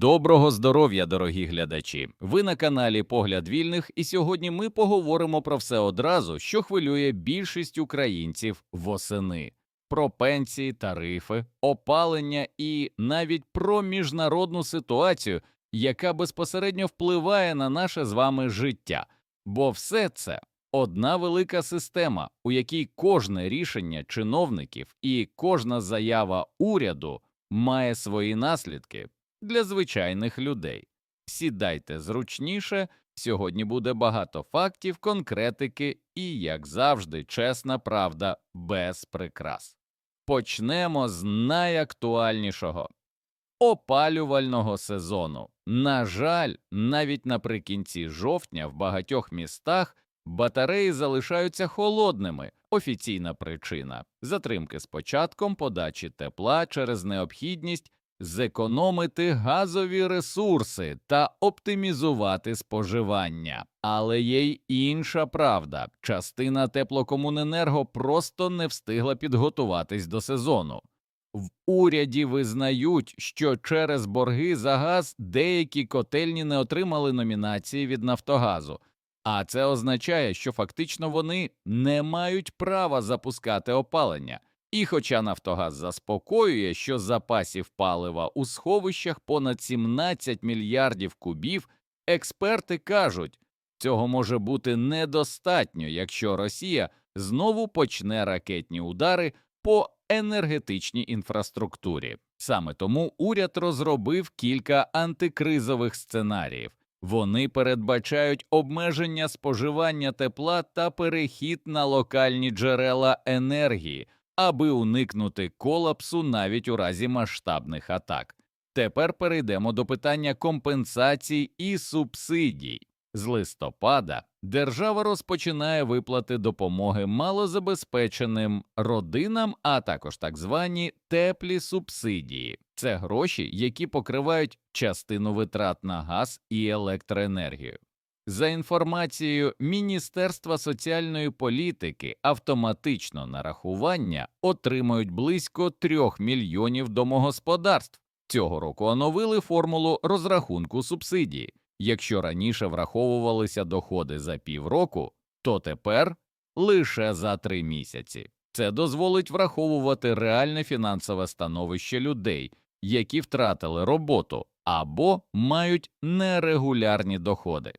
Доброго здоров'я, дорогі глядачі! Ви на каналі Погляд Вільних, і сьогодні ми поговоримо про все одразу, що хвилює більшість українців восени: про пенсії, тарифи, опалення і навіть про міжнародну ситуацію, яка безпосередньо впливає на наше з вами життя. Бо все це одна велика система, у якій кожне рішення чиновників і кожна заява уряду має свої наслідки для звичайних людей. Сідайте зручніше. Сьогодні буде багато фактів, конкретики і, як завжди, чесна правда без прикрас. Почнемо з найактуальнішого опалювального сезону. На жаль, навіть наприкінці жовтня в багатьох містах батареї залишаються холодними. Офіційна причина затримки з початком подачі тепла через необхідність зекономити газові ресурси та оптимізувати споживання. Але є й інша правда: частина теплокомуненерго просто не встигла підготуватись до сезону. В уряді визнають, що через борги за газ деякі котельні не отримали номінації від Нафтогазу, а це означає, що фактично вони не мають права запускати опалення. І хоча Нафтогаз заспокоює, що запасів палива у сховищах понад 17 мільярдів кубів, експерти кажуть, цього може бути недостатньо, якщо Росія знову почне ракетні удари по енергетичній інфраструктурі. Саме тому уряд розробив кілька антикризових сценаріїв. Вони передбачають обмеження споживання тепла та перехід на локальні джерела енергії аби уникнути колапсу навіть у разі масштабних атак. Тепер перейдемо до питання компенсацій і субсидій. З листопада держава розпочинає виплати допомоги малозабезпеченим родинам, а також так звані теплі субсидії. Це гроші, які покривають частину витрат на газ і електроенергію. За інформацією Міністерства соціальної політики, автоматично нарахування отримають близько 3 мільйонів домогосподарств. Цього року оновили формулу розрахунку субсидії. Якщо раніше враховувалися доходи за півроку, то тепер лише за три місяці. Це дозволить враховувати реальне фінансове становище людей, які втратили роботу або мають нерегулярні доходи.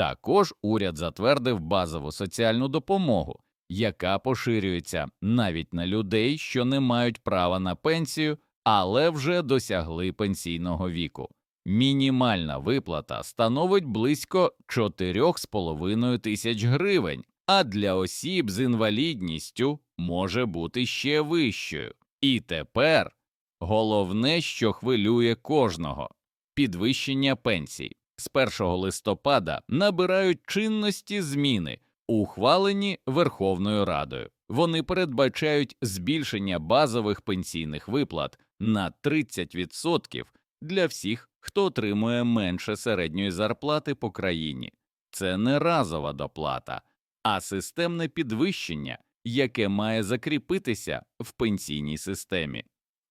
Також уряд затвердив базову соціальну допомогу, яка поширюється навіть на людей, що не мають права на пенсію, але вже досягли пенсійного віку. Мінімальна виплата становить близько 4,5 тисяч гривень, а для осіб з інвалідністю може бути ще вищою. І тепер головне, що хвилює кожного підвищення пенсій з 1 листопада набирають чинності зміни, ухвалені Верховною Радою. Вони передбачають збільшення базових пенсійних виплат на 30% для всіх, хто отримує менше середньої зарплати по країні. Це не разова доплата, а системне підвищення, яке має закріпитися в пенсійній системі.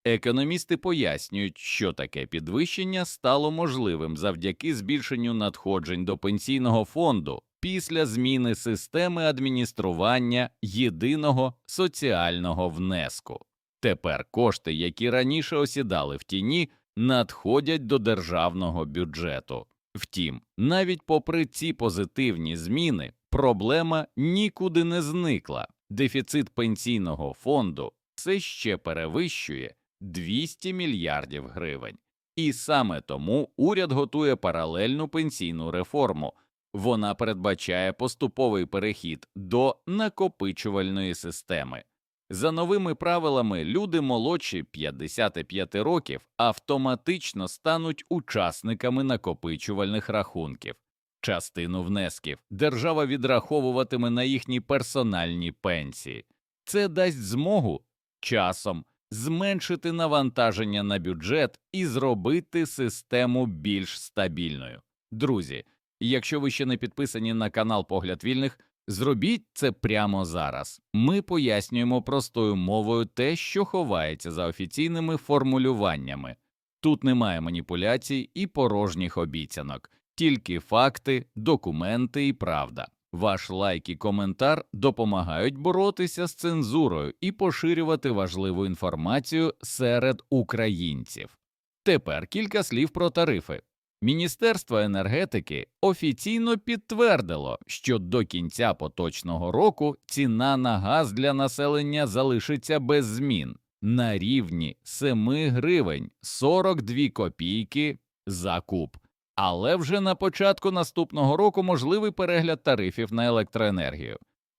Економісти пояснюють, що таке підвищення стало можливим завдяки збільшенню надходжень до пенсійного фонду після зміни системи адміністрування єдиного соціального внеску. Тепер кошти, які раніше осідали в тіні, надходять до державного бюджету. Втім, навіть попри ці позитивні зміни, проблема нікуди не зникла. Дефіцит пенсійного фонду все ще перевищує 200 мільярдів гривень. І саме тому уряд готує паралельну пенсійну реформу. Вона передбачає поступовий перехід до накопичувальної системи. За новими правилами, люди молодші 55 років автоматично стануть учасниками накопичувальних рахунків. Частину внесків держава відраховуватиме на їхні персональні пенсії. Це дасть змогу часом зменшити навантаження на бюджет і зробити систему більш стабільною. Друзі, якщо ви ще не підписані на канал Погляд Вільних, зробіть це прямо зараз. Ми пояснюємо простою мовою те, що ховається за офіційними формулюваннями. Тут немає маніпуляцій і порожніх обіцянок, тільки факти, документи і правда. Ваш лайк і коментар допомагають боротися з цензурою і поширювати важливу інформацію серед українців. Тепер кілька слів про тарифи. Міністерство енергетики офіційно підтвердило, що до кінця поточного року ціна на газ для населення залишиться без змін на рівні 7 гривень 42 копійки за куб. Але вже на початку наступного року можливий перегляд тарифів на електроенергію.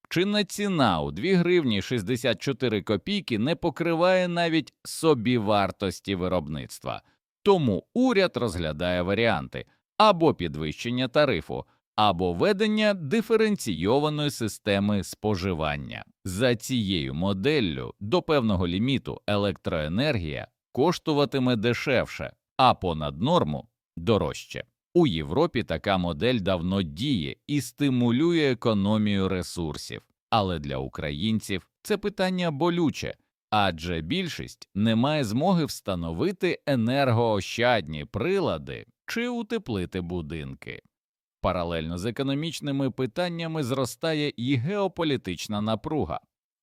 Чинна ціна у 2 гривні 64 копійки не покриває навіть собівартості виробництва. Тому уряд розглядає варіанти або підвищення тарифу, або ведення диференційованої системи споживання. За цією моделлю до певного ліміту електроенергія коштуватиме дешевше, а понад норму дорожче. У Європі така модель давно діє і стимулює економію ресурсів, але для українців це питання болюче, адже більшість не має змоги встановити енергоощадні прилади чи утеплити будинки. Паралельно з економічними питаннями зростає і геополітична напруга.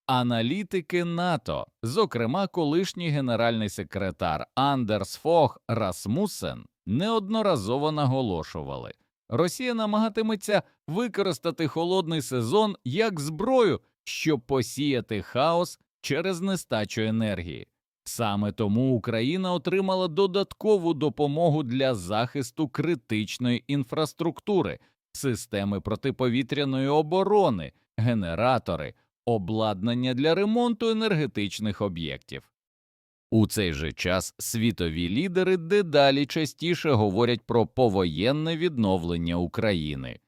Аналітики НАТО, зокрема колишній генеральний секретар Андерс Фох Расмуссен, неодноразово наголошували, Росія намагатиметься використати холодний сезон як зброю, щоб посіяти хаос через нестачу енергії. Саме тому Україна отримала додаткову допомогу для захисту критичної інфраструктури, системи протиповітряної оборони, генератори, обладнання для ремонту енергетичних об'єктів. У цей же час світові лідери дедалі частіше говорять про повоєнне відновлення України.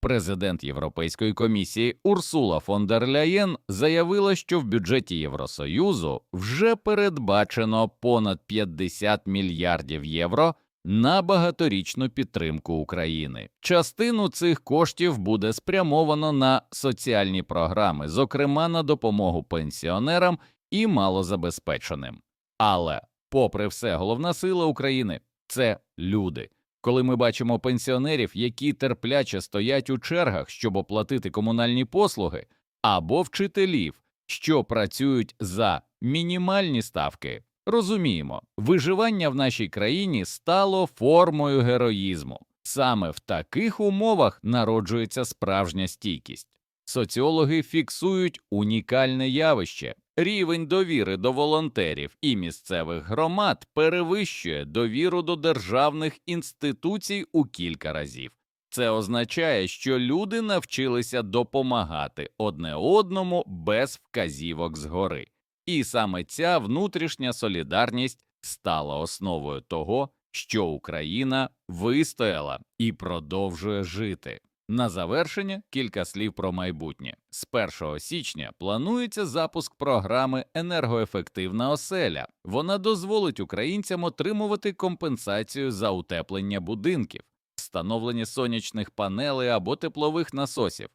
Президент Європейської комісії Урсула фон дер Ляєн заявила, що в бюджеті Євросоюзу вже передбачено понад 50 мільярдів євро на багаторічну підтримку України. Частину цих коштів буде спрямовано на соціальні програми, зокрема на допомогу пенсіонерам і малозабезпеченим. Але, попри все, головна сила України це люди. Коли ми бачимо пенсіонерів, які терпляче стоять у чергах, щоб оплатити комунальні послуги, або вчителів, що працюють за мінімальні ставки, розуміємо, виживання в нашій країні стало формою героїзму. Саме в таких умовах народжується справжня стійкість. Соціологи фіксують унікальне явище. Рівень довіри до волонтерів і місцевих громад перевищує довіру до державних інституцій у кілька разів. Це означає, що люди навчилися допомагати одне одному без вказівок згори. І саме ця внутрішня солідарність стала основою того, що Україна вистояла і продовжує жити. На завершення кілька слів про майбутнє. З 1 січня планується запуск програми Енергоефективна оселя. Вона дозволить українцям отримувати компенсацію за утеплення будинків, встановлення сонячних панелей або теплових насосів.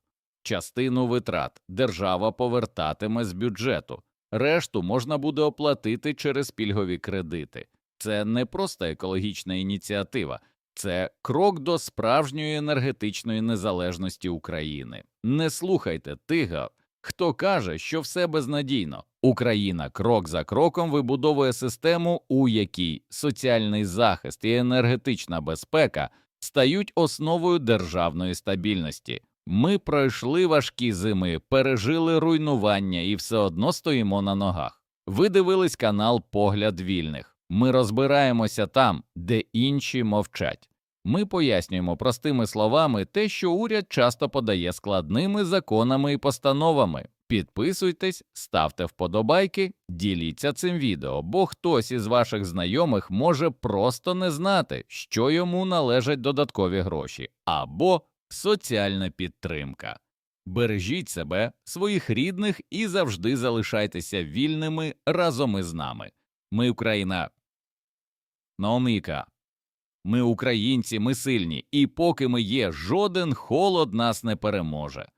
Частину витрат держава повертатиме з бюджету, решту можна буде оплатити через пільгові кредити. Це не просто екологічна ініціатива. Це крок до справжньої енергетичної незалежності України. Не слухайте тига, хто каже, що все безнадійно. Україна крок за кроком вибудовує систему, у якій соціальний захист і енергетична безпека стають основою державної стабільності. Ми пройшли важкі зими, пережили руйнування і все одно стоїмо на ногах. Ви дивились канал Погляд вільних. Ми розбираємося там, де інші мовчать. Ми пояснюємо простими словами те, що уряд часто подає складними законами і постановами. Підписуйтесь, ставте вподобайки, діліться цим відео, бо хтось із ваших знайомих може просто не знати, що йому належать додаткові гроші або соціальна підтримка. Бережіть себе, своїх рідних і завжди залишайтеся вільними разом із нами. Ми Україна. Наоміка. Ми українці, ми сильні, і поки ми є, жоден холод нас не переможе.